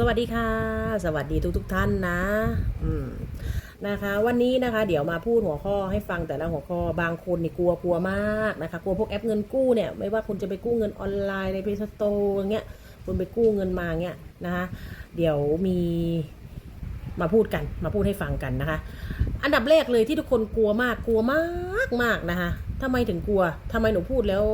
สวัสดีค่ะ สวัสดีทุกทท่านนะ อืมนะคะ วันนี้นะคะ เดี๋ยวมาพูดหัวข้อให้ฟังแต่ละหัวข้อบางคนนี่กลัวกลัวมากนะคะกลัวพวกแอปเงินกู้เนี่ยไม่ว่าคุณจะไปกู้เงินออนไลน์ในเพจสโตร์อย่างเงี้ยคุณไปกู้เงินมาเงี้ยนะคะเดี๋ยวมีมาพูดกันมาพูดให้ฟังกันนะคะ อันดับแรกเลยที่ทุกคนกลัวมากกลัวมากมากนะคะทำไมถึงกลัวทำไมหนูพูดแล้ว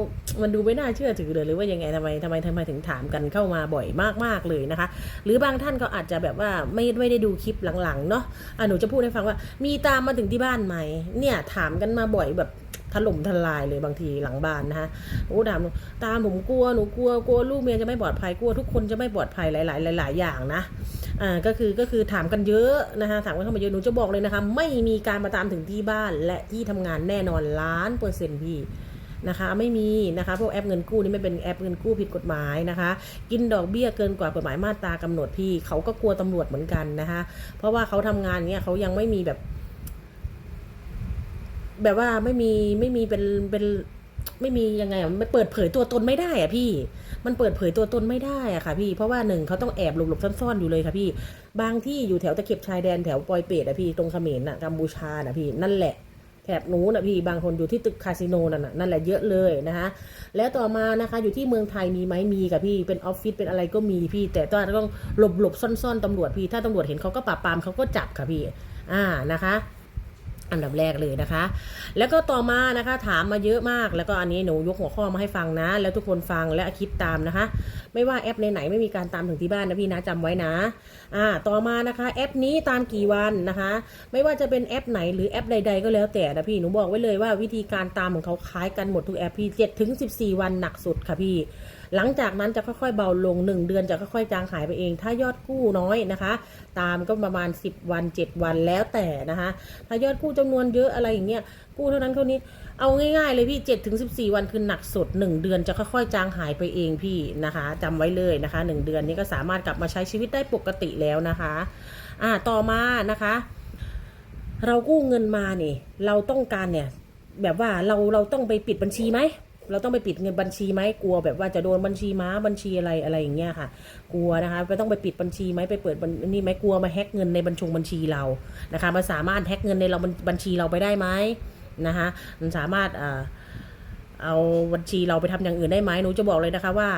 มันดูไม่น่าเชื่อถือเลยหรือว่ายังไงทำไมทำไมทำไมถึงถามกันเข้ามาบ่อยมากๆเลยนะคะ หรือบางท่านก็อาจจะแบบว่าไม่ไม่ได้ดูคลิปหลังๆเนาะอะหนูจะพูดให้ฟังว่า มีตามมาถึงที่บ้านไหมเนี่ยถามกันมาบ่อยแบบถล่มทลายเลยบางทีหลังบ้านนะคะโอ้ถามตามผมกลัวหนูกลัวกลัวลูกเมียจะไม่ปลอดภัยกลัวทุกคนจะไม่ปลอดภัยหลาย ๆ หลาย ๆ อย่างนะอ่าก็คือก็คือถามกันเยอะนะคะถามกันเข้ามาเยอะหนูจะบอกเลยนะคะ ไม่มีการมาตามถึงที่บ้านและที่ทำงานแน่นอนล้านเปอร์เซ็นต์พี่ นะคะไม่มีนะคะพวกแอปเงินกู้นี่ไม่เป็นแอปเงินกู้ผิดกฎหมายนะคะ กินดอกเบี้ยเกินกว่ากฎหมายมาตรากำหนดพี่เขาก็กลัวตำรวจเหมือนกันนะคะ เพราะว่าเขาทำงานเนี้ยเขายังไม่มีแบบ แบบว่าไม่มีไม่มีเป็นเป็นไม่มียังไงมันเปิดเผยตัวตนไม่ได้อะพี่ มันเปิดเผยตัวตนไม่ได้อะค่ะ พี่ เพราะว่าหนึ่งเขาต้องแอบหลบๆซ่อนๆอยู่เลยค่ะพี่ บางที่อยู่แถวตะเข็บชายแดนแถวปอยเปตอะพี่ ตรงเขมรน่ะกัมพูชาน่ะพี่ นั่นแหละ แถบนู้นนะพี่บางคนอยู่ที่ตึกคาสิโนนั่นน่ะนั่นแหละเยอะเลยนะคะแล้วต่อมานะคะอยู่ที่เมืองไทยมีไหมมีค่ะพี่เป็นออฟฟิศเป็นอะไรก็มีพี่ แต่ต้องหลบหลบๆซ่อนๆตำรวจพี่ถ้าตำรวจเห็นเขาก็ปราบปรามเขาก็จับค่ะพี่อ่านะคะ อันดับแรกเลยนะคะ แล้วก็ต่อมานะคะถามมาเยอะมาก แล้วก็อันนี้หนูยกหัวข้อมาให้ฟังนะ แล้วทุกคนฟังและคิดตามนะคะ ไม่ว่าแอปไหนๆไม่มีการตามถึงที่บ้านนะพี่นะจำไว้นะ อ่า ต่อมานะคะแอปนี้ตามกี่วันนะคะ ไม่ว่าจะเป็นแอปไหนหรือแอปใด ๆ ก็แล้วแต่นะพี่หนูบอกไว้เลยว่าวิธีการตามของเขาคล้ายกันหมดทุกแอปพี่เจ็ดถึงสิบสี่วันหนักสุดค่ะพี่ หลังจากนั้นจะค่อยๆเบาลง 1 เดือนจะค่อยๆจางหายไปเอง ถ้ายอดกู้น้อยนะคะ ตามก็ประมาณ 10 วัน 7 วันแล้วแต่นะคะ ถ้ายอดกู้จำนวนเยอะอะไรอย่างเงี้ยกู้เท่านั้นเท่านี้เอาง่ายๆเลยพี่7ถึง14 วันคือหนักสุด 1 เดือนจะค่อยๆ จางหายไปเองพี่นะคะจำไว้เลยนะคะ 1 เดือนนี้ก็สามารถกลับมาใช้ชีวิตได้ปกติแล้วนะคะอ่าต่อมานะคะ เรากู้เงินมาเนี่ยเราต้องการเนี่ยแบบว่าเราเราต้องไปปิดบัญชีไหม เราต้องไปปิดเงินบัญชีไหมกลัวแบบว่าจะโดนบัญชีม้าบัญชีอะไรอะไรอย่างเงี้ยค่ะ กลัวนะคะไปต้องไปปิดบัญชีไหมไปเปิดบัญนี่ไหมกลัวมาแฮ็กเงินในบัญชงบัญชีเรานะคะมันสามารถแฮ็กเงินในเราบัญชีเราไปได้ไหมนะคะมันสามารถเอาบัญชีเราไปทำอย่างอื่นได้ไหมหนูจะบอกเลยนะคะว่า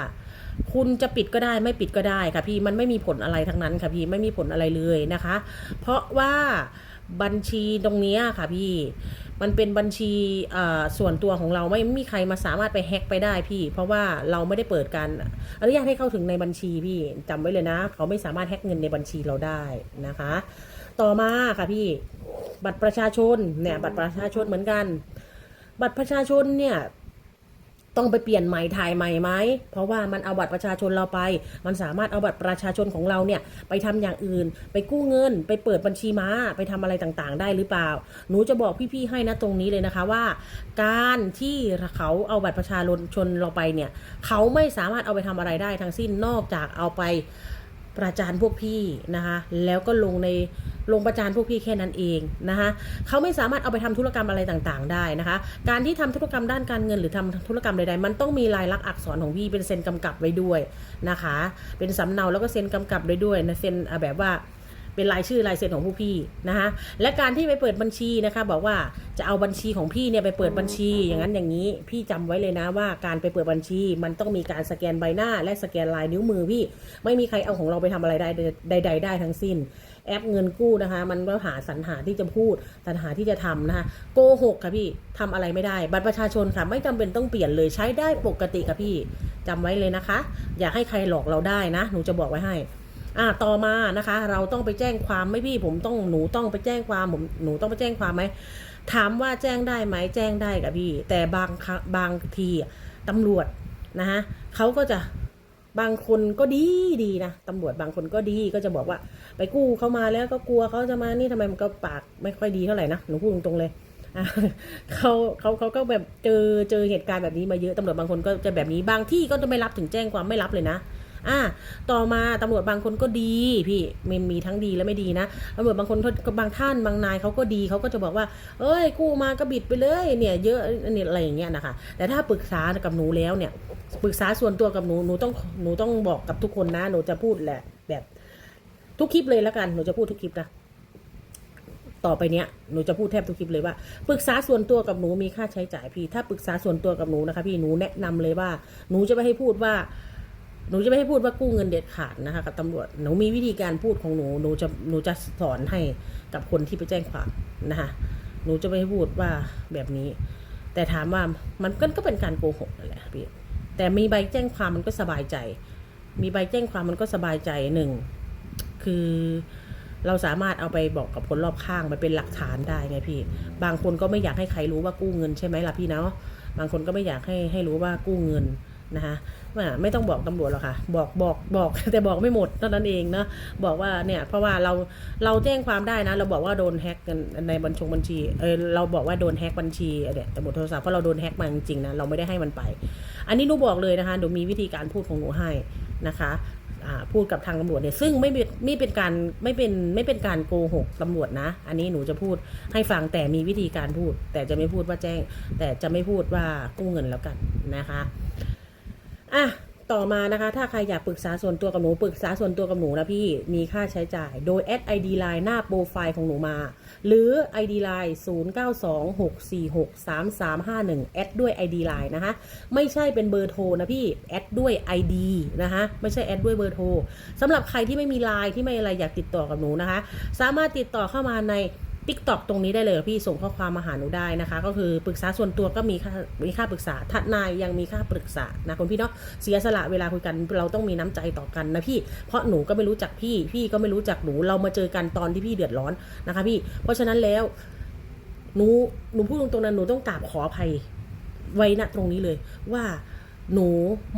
คุณจะปิดก็ได้ไม่ปิดก็ได้ค่ะพี่มันไม่มีผลอะไรทั้งนั้นค่ะพี่ไม่มีผลอะไรเลยนะคะ เพราะว่าบัญชีตรงนี้ค่ะพี่ มันเป็นบัญชีส่วนตัวของเราไม่มีใครมาสามารถไปแฮ็กไปได้พี่ เพราะว่าเราไม่ได้เปิดการอนุญาตให้เข้าถึงในบัญชีพี่จำไว้เลยนะ เขาไม่สามารถแฮ็กเงินในบัญชีเราได้นะคะ ต่อมาค่ะพี่ บัตรประชาชนเนี่ยบัตรประชาชนเหมือนกัน บัตรประชาชนเนี่ย ต้องไปเปลี่ยนใหม่ถ่ายใหม่ไหมเพราะว่ามันเอาบัตรประชาชนเราไป มันสามารถเอาบัตรประชาชนของเราเนี่ยไปทำอย่างอื่น ไปกู้เงิน ไปเปิดบัญชีม้าไปทำอะไรต่างๆ ได้หรือเปล่า หนูจะบอกพี่ๆให้นะตรงนี้เลยนะคะว่า การที่เขาเอาบัตรประชาชนเราไปเนี่ยเขาไม่สามารถเอาไปทำอะไรได้ทั้งสิ้นนอกจากเอาไป ประจานพวกพี่นะคะแล้วก็ลงในลงประจานพวกพี่แค่นั้นเองนะคะเขาไม่สามารถเอาไปทำธุรกรรมอะไรต่างๆ ได้นะคะ การที่ทำธุรกรรมด้านการเงินหรือทำธุรกรรมใดๆมันต้องมีลายลักษณ์อักษรของพี่เป็นเซ็นกำกับไว้ด้วยนะคะ เป็นสำเนาแล้วก็เซ็นกำกับไว้ด้วยนะเซ็นแบบว่า เป็นรายชื่อรายเซ็นของผู้พี่นะคะและการที่ไปเปิดบัญชีนะคะ บอกว่าจะเอาบัญชีของพี่เนี่ยไปเปิดบัญชี อย่างนั้นอย่างนี้พี่จำไว้เลยนะว่าการไปเปิดบัญชี มันต้องมีการสแกนใบหน้า และสแกนลายนิ้วมือพี่ ไม่มีใครเอาของเราไปทำอะไรได้ใดๆได้ทั้งสิ้น แอปเงินกู้นะคะ มันก็หาสรรหาที่จะพูดสรรหาที่จะทำนะคะโกหกค่ะพี่ทำอะไรไม่ได้บัตรประชาชนค่ะไม่จำเป็นต้องเปลี่ยนเลยใช้ได้ปกติค่ะพี่จำไว้เลยนะคะ อย่าให้ใครหลอกเราได้นะ หนูจะบอกไว้ให้ อ่าต่อมานะคะ เราต้องไปแจ้งความไหมพี่ผมต้องหนูต้องไปแจ้งความผมหนูต้องไปแจ้งความไหมถามว่าแจ้งได้ไหมแจ้งได้กับพี่ แต่บางบางทีตำรวจนะฮะเขาก็จะบางคนก็ดีดีนะตำรวจบางคนก็ดีก็จะบอกว่า ไปกู้เขามาแล้วก็กลัวเขาจะมานี่ทำไมมันก็ปากไม่ค่อยดีเท่าไหร่นะหนูพูดตรงๆเลยอะเขาเขาเขาก็แบบเจอเจอเหตุการณ์แบบนี้มาเยอะตำรวจบางคนก็จะแบบนี้บางที่ก็จะไม่รับถึงแจ้งความไม่รับเลยนะ อ่าต่อมาตำรวจบางคนก็ดีพี่มันมีทั้งดีและไม่ดีนะตำรวจบางคนบางท่านบางนายเขาก็ดีเขาก็จะบอกว่า เอ้ยกู้มาก็บิดไปเลยเนี่ยเยอะเนี่ยอะไรอย่างเงี้ยนะคะแต่ถ้าปรึกษากับหนูแล้วเนี่ยปรึกษาส่วนตัวกับหนูหนูต้องหนูต้องบอกกับทุกคนนะ หนูจะพูดแหละ แบบทุกคลิปเลยแล้วกันหนูจะพูดทุกคลิปนะต่อไปเนี้ยหนูจะพูดแทบทุกคลิปเลยว่าปรึกษาส่วนตัวกับหนูมีค่าใช้จ่ายพี่ ถ้าปรึกษาส่วนตัวกับหนูนะคะ พี่หนูแนะนำเลยว่า หนูจะไม่ให้พูดว่า หนูจะไม่ให้พูดว่ากู้เงินเด็ดขาดนะคะกับตำรวจหนูมีวิธีการพูดของหนูหนูจะหนูจะสอนให้กับคนที่ไปแจ้งความนะคะหนูจะไม่ให้พูดว่าแบบนี้ แต่ถามว่ามันก็ก็เป็นการโกหกนั่นแหละพี่แต่มีใบแจ้งความมันก็สบายใจ มีใบแจ้งความมันก็สบายใจหนึ่งคือเราสามารถเอาไปบอกกับคนรอบข้างไปเป็นหลักฐานได้ไงพี่ บางคนก็ไม่อยากให้ใครรู้ว่ากู้เงินใช่ไหมล่ะพี่เนาะบางคนก็ไม่อยากให้ให้รู้ว่ากู้เงิน นะคะไม่ต้องบอกตำรวจหรอกค่ะ บอกบอกบอกแต่บอกไม่หมดเท่านั้นเองเนะบอกว่าเนี่ยเพราะว่าเราเราแจ้งความได้นะ เราบอกว่าโดนแฮ็กในบัญชงบัญชีเออเราบอกว่าโดนแฮ็กบัญชีเนี่ยแต่บทโทรศัพท์เพราะเราโดนแฮ็กมาจริงๆนะเราไม่ได้ให้มันไป อันนี้หนูบอกเลยนะคะหนูมีวิธีการพูดของหนูให้นะคะพูดกับทางตำรวจเนี่ยซึ่งไม่เป็นไม่เป็นการไม่เป็นไม่เป็นการโกหกตำรวจนะ อันนี้หนูจะพูดให้ฟังแต่มีวิธีการพูด แต่จะไม่พูดว่าแจ้ง แต่จะไม่พูดว่ากู้เงินแล้วกันนะคะ อะต่อมานะคะ ถ้าใครอยากปรึกษาส่วนตัวกับหนู ปรึกษาส่วนตัวกับหนูนะพี่ มีค่าใช้จ่าย โดยแอด ID Line หน้าโปรไฟล์ของหนูมา หรือ ID Line 0926463351 แอดด้วย ID Line นะคะ ไม่ใช่เป็นเบอร์โทรนะพี่ แอดด้วย ID นะคะ ไม่ใช่แอดด้วยเบอร์โทรสำหรับใครที่ไม่มีไลน์ที่ไม่อะไรอยากติดต่อกับหนูนะคะ สามารถติดต่อเข้ามาใน t ิ k t o k ตรงนี้ได้เลยพี่ส่งข้อความมาหาหนูได้นะคะ ก็คือปรึกษาส่วนตัวก็มีค่ามีค่าปรึกษาทนายยังมีค่าปรึกษานะคุณพี่เนาะเสียสละเวลาคุยกันเราต้องมีน้ำใจต่อกันนะพี่เพราะหนูก็ไม่รู้จักพี่พี่ก็ไม่รู้จักหนูเรามาเจอกันตอนที่พี่เดือดร้อนนะคะพี่ เพราะฉะนั้นแล้วหนูหนูพูดตรงๆนะหนูต้องกราบขออภัยไว้ณตรงนี้เลยว่าหนู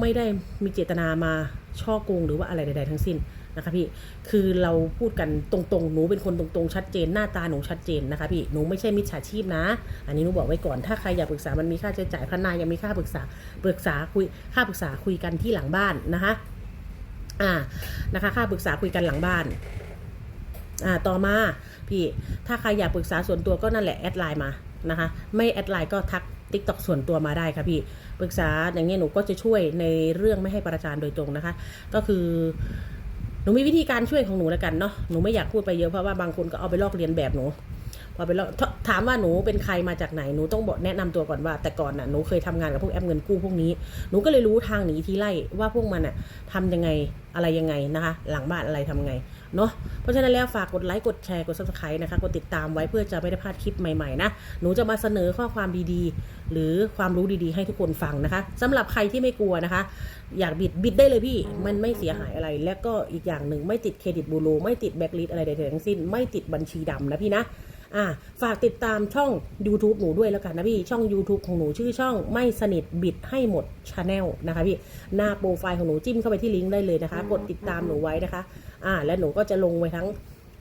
ไม่ได้มีเจตนามาช่อโกงหรือว่าอะไรใด ๆ ทั้งสิ้น นะคะพี่คือเราพูดกันตรงๆ หนูเป็นคนตรงๆชัดเจนหน้าตาหนูชัดเจนนะคะพี่หนูไม่ใช่มิจฉาชีพนะ อันนี้หนูบอกไว้ก่อนถ้าใครอยากปรึกษามันมีค่าใช้จ่ายพนักยังมีค่าปรึกษาปรึกษาคุยค่าปรึกษาคุยกันที่หลังบ้านนะคะอ่านะคะค่าปรึกษาคุยกันหลังบ้านอ่าต่อมาพี่ถ้าใครอยากปรึกษาส่วนตัวก็นั่นแหละแอดไลน์มานะคะไม่แอดไลน์ก็ทักติ๊กต็อกส่วนตัวมาได้ค่ะพี่ปรึกษาอย่างเงี้ยหนูก็จะช่วยในเรื่องไม่ให้ประจานโดยตรงนะคะ ก็คือ นูมีวิธีการช่วยของหนูแล้วกันเนาะหนูไม่อยากพูดไปเยอะเพราะว่าบางคนก็เอาไปลอกเลียนแบบหนูพอไปลอกถามว่าหนูเป็นใครมาจากไหนหนูต้องบอกแนะนำตัวก่อนว่า แต่ก่อนน่ะหนูเคยทำงานกับพวกแอปเงินกู้พวกนี้หนูก็เลยรู้ทางหนีทีไล่ว่าพวกมันน่ะทำยังไงอะไรยังไงนะคะ หลังบ้านอะไรทำไง เนาะเพราะฉะนั้นแล้วฝากกดไลค์กดแชร์กด subscribe นะคะกดติดตามไว้เพื่อจะไม่ได้พลาดคลิปใหม่ๆนะหนูจะมาเสนอข้อความดีๆ หรือความรู้ดีๆ ให้ทุกคนฟังนะคะสำหรับใครที่ไม่กลัวนะคะ อยากบิดบิดได้เลยพี่มันไม่เสียหายอะไร และก็อีกอย่างหนึ่งไม่ติดเครดิตบูโรไม่ติดแบ็กลิสอะไรใดๆทั้งสิ้น ไม่ติดบัญชีดำนะพี่นะอ่าฝากติดตามช่อง YouTube หนูด้วยแล้วกันนะพี่ช่อง YouTube ของหนูชื่อช่องไม่สนิทบิดให้หมดชาแนลนะคะพี่หน้าโปรไฟล์ของหนูจิ้มเข้าไปที่ลิงก์ได้เลยนะคะ กดติดตามหนูไว้นะคะ อ่าและหนูก็จะลงไว้ทั้ง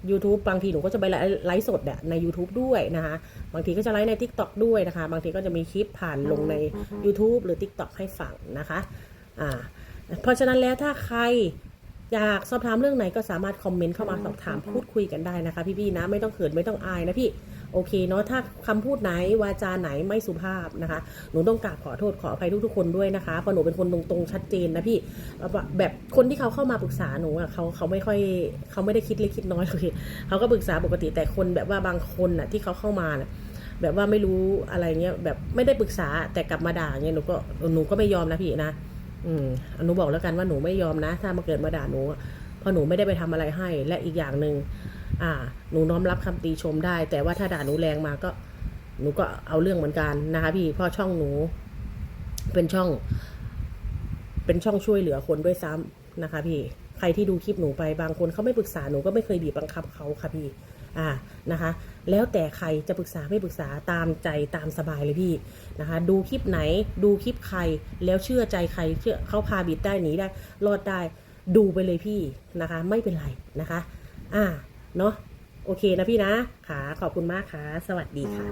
YouTube บางทีหนูก็จะไปไลฟ์สดอะใน YouTube ด้วยนะคะ บางทีก็จะไลฟ์ใน TikTok ด้วยนะคะ บางทีก็จะมีคลิปผ่านลงใน YouTube หรือ TikTok ให้ฟังนะคะอ่าเพราะฉะนั้นแล้วถ้าใครอยากสอบถามเรื่องไหนก็สามารถคอมเมนต์เข้ามาสอบถามพูดคุยกันได้นะคะ พี่ๆนะไม่ต้องเขินไม่ต้องอายนะพี่ โอเคเนาะถ้าคำพูดไหนวาจาไหนไม่สุภาพนะคะ หนูต้องกราบขอโทษขออภัยทุกๆคนด้วยนะคะเพราะหนูเป็นคนตรงๆชัดเจนนะพี่แบบคนที่เขาเข้ามาปรึกษาหนูอะเขาเขาไม่ค่อยเขาไม่ได้คิดเล็กคิดน้อยโอเคเขาก็ปรึกษาปกติแต่คนแบบว่าบางคนน่ะที่เขาเข้ามานะแบบว่าไม่รู้อะไรเงี้ยแบบไม่ได้ปรึกษาแต่กลับมาด่าเงี้ยหนูก็หนูก็ไม่ยอมนะพี่นะอืมหนูบอกแล้วกันว่าหนูไม่ยอมนะ ถ้ามาเกิดมาด่าหนูเพราะหนูไม่ได้ไปทำอะไรให้ และอีกอย่างหนึ่ง อ่า หนูน้อมรับคำติชมได้ แต่ว่าถ้าด่าหนูแรงมาก็ หนูก็เอาเรื่องเหมือนกันนะคะพี่เพราะช่องหนู เป็นช่อง เป็นช่องช่วยเหลือคนด้วยซ้ำนะคะพี่ ใครที่ดูคลิปหนูไปบางคนเขาไม่ปรึกษาหนูก็ไม่เคยบีบบังคับเขาค่ะพี่ อ่านะคะ แล้วแต่ใครจะปรึกษาไม่ปรึกษาตามใจตามสบายเลยพี่นะคะ ดูคลิปไหน ดูคลิปใคร แล้วเชื่อใจใครเชื่อเขาพาบิดได้หนีได้ รอดได้ ดูไปเลยพี่นะคะ ไม่เป็นไรนะคะ อ่า เนาะโอเคนะพี่นะค่ะขอบคุณมากค่ะ สวัสดีค่ะ